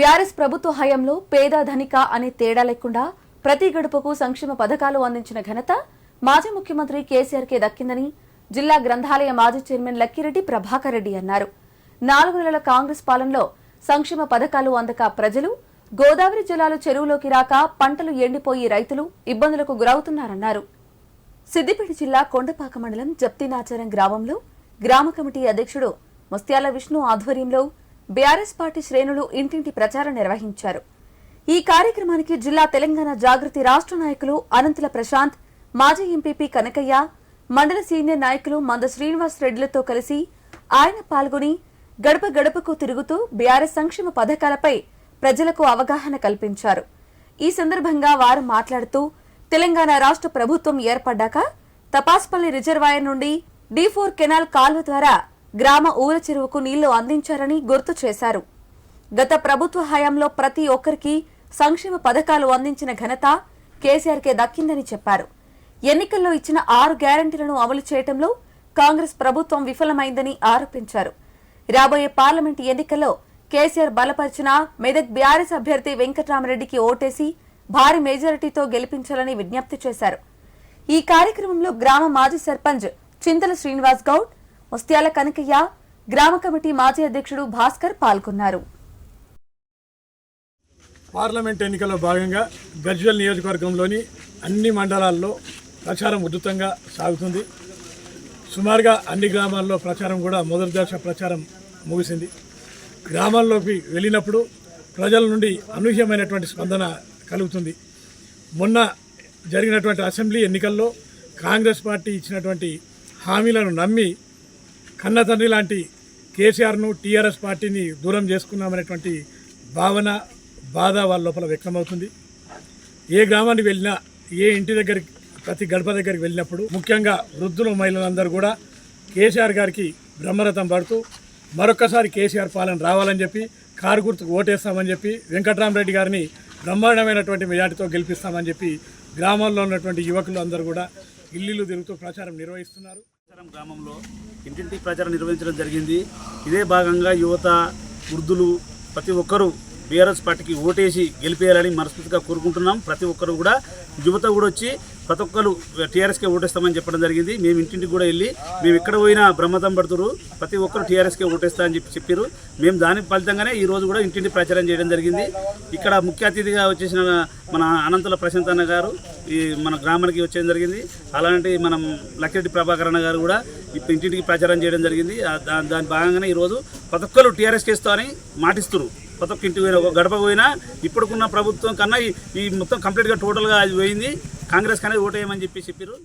BRS ప్రభుత్వ హయాంలో పేద ధనిక అనే తేడా లేకుండా ప్రతి గడుపుకు సంక్షేమ పథకాలు అందించిన ఘనత మాజీ ముఖ్యమంత్రి కేసీఆర్ కే దక్కిందని జిల్లా గ్రంథాలయ మాజీ చైర్మన్ లక్కిరెడ్డి ప్రభాకర్ రెడ్డి అన్నారు. నాలుగు నెలల కాంగ్రెస్ పాలనలో సంక్షేమ పథకాలు అందక ప్రజలు గోదావరి జలాలు చెరువులోకి రాక పంటలు ఎండిపోయి రైతులు ఇబ్బందులకు గురవుతున్నారన్నారు. సిద్దిపేట జిల్లా కొండపాక మండలం జప్తినాచారం గ్రామంలో గ్రామ కమిటీ అధ్యక్షుడు ముస్త్యాల విష్ణు ఆధ్వర్యంలో బీఆర్ఎస్ పార్టీ శ్రేణులు ఇంటింటి ప్రచారం నిర్వహించారు. ఈ కార్యక్రమానికి జిల్లా తెలంగాణ జాగృతి రాష్ట్ర నాయకులు అనంతుల ప్రశాంత్ మాజీ ఎంపీపీ కనకయ్య మండల సీనియర్ నాయకులు మంద శ్రీనివాస్ రెడ్డిలతో కలిసి ఆయన పాల్గొని గడప గడపకు తిరుగుతూ బీఆర్ఎస్ సంక్షేమ పథకాలపై ప్రజలకు అవగాహన కల్పించారు. ఈ సందర్భంగా వారు మాట్లాడుతూ తెలంగాణ రాష్ట్ర ప్రభుత్వం ఏర్పడ్డాక తపాస్పల్లి రిజర్వాయర్ నుండి డి ఫోర్ కెనాల్ కాల్వ ద్వారా గ్రామ ఊర చెరువుకు నీళ్ళు అందించారని గుర్తు చేశారు. గత ప్రభుత్వ హయాంలో ప్రతి ఒక్కరికి సంక్షేమ పథకాలు అందించిన ఘనత కేసీఆర్కే దక్కిందని చెప్పారు. ఎన్నికల్లో ఇచ్చిన ఆరు గ్యారంటీలను అమలు చేయడంలో కాంగ్రెస్ ప్రభుత్వం విఫలమైందని ఆరోపించారు. రాబోయే పార్లమెంటు ఎన్నికల్లో కేసీఆర్ బలపరిచిన మెదక్ బీఆర్ఎస్ అభ్యర్థి వెంకట్రామరెడ్డికి ఓటేసి భారీ మెజారిటీతో గెలిపించాలని విజ్ఞప్తి చేశారు. ఈ కార్యక్రమంలో గ్రామ మాజీ సర్పంచ్ చింతల శ్రీనివాస్ గౌడ్ ముస్త్యాల కనకయ్య గ్రామ కమిటీ మాజీ అధ్యక్షుడు భాస్కర్ పాల్గొన్నారు. పార్లమెంట్ ఎన్నికల్లో భాగంగా గజ్వెల్ నియోజకవర్గంలోని అన్ని మండలాల్లో ప్రచారం ఉధృతంగా సాగుతుంది. సుమారుగా అన్ని గ్రామాల్లో ప్రచారం కూడా మొదటి దశ ప్రచారం ముగిసింది. గ్రామాల్లోకి వెళ్ళినప్పుడు ప్రజల నుండి అనూహ్యమైనటువంటి స్పందన కలుగుతుంది. మొన్న జరిగినటువంటి అసెంబ్లీ ఎన్నికల్లో కాంగ్రెస్ పార్టీ ఇచ్చినటువంటి హామీలను నమ్మి కన్న తండ్రి లాంటి కేసీఆర్ను టీఆర్ఎస్ పార్టీని దూరం చేసుకున్నామనేటువంటి భావన బాధ వాళ్ళ లోపల వ్యక్తమవుతుంది. ఏ గ్రామానికి వెళ్ళినా ఏ ఇంటి దగ్గరికి ప్రతి గడప దగ్గరికి వెళ్ళినప్పుడు ముఖ్యంగా వృద్ధులు మహిళలందరూ కూడా కేసీఆర్ గారికి బ్రహ్మరథం పడుతూ మరొకసారి కేసీఆర్ పాలన రావాలని చెప్పి కారు గుర్తుకు ఓటేస్తామని చెప్పి వెంకట్రామరెడ్డి గారిని బ్రహ్మాండమైనటువంటి మెజార్టీతో గెలిపిస్తామని చెప్పి గ్రామాల్లో ఉన్నటువంటి యువకులు అందరూ కూడా ఇల్లు తిరుగుతూ ప్రచారం నిర్వహిస్తున్నారు. గ్రామంలో ఇంటింటి ప్రచారం నిర్వహించడం జరిగింది. ఇదే భాగంగా యువత వృద్ధులు ప్రతి ఒక్కరూ బీఆర్ఎస్ పార్టీకి ఓటేసి గెలిపేయాలని మనస్ఫూర్తిగా కోరుకుంటున్నాం. ప్రతి ఒక్కరు కూడా యువత కూడా వచ్చి ప్రతి ఒక్కరు టీఆర్ఎస్కే ఓటేస్తామని చెప్పడం జరిగింది. మేము ఇంటింటికి కూడా వెళ్ళి మేము ఎక్కడ పోయినా బ్రహ్మతం పడుతురు. ప్రతి ఒక్కరు టీఆర్ఎస్కే ఓటేస్తా అని చెప్పి చెప్పారు. మేము దాని ఫలితంగానే ఈ రోజు కూడా ఇంటింటి ప్రచారం చేయడం జరిగింది. ఇక్కడ ముఖ్య అతిథిగా వచ్చేసిన మన అనంతుల ప్రశాంత్ అన్న గారు ఈ మన గ్రామానికి వచ్చేయడం జరిగింది. అలాంటి మనం లక్కిరెడ్డి ప్రభాకరణ గారు కూడా ఇప్పుడు ఇంటింటికి ప్రచారం చేయడం జరిగింది. దాని భాగంగానే ఈరోజు ప్రతి ఒక్కరు టీఆర్ఎస్ కేస్తో అని మాటిస్తున్నారు ప్రతి ఒక్క ఇంటికి పోయినా గడప పోయినా ఇప్పుడుకున్న ప్రభుత్వం కన్నా ఈ- మొత్తం కంప్లీట్గా టోటల్గా అది పోయింది. కాంగ్రెస్ కన్నా ఓటేయమని చెప్పి చెప్పారు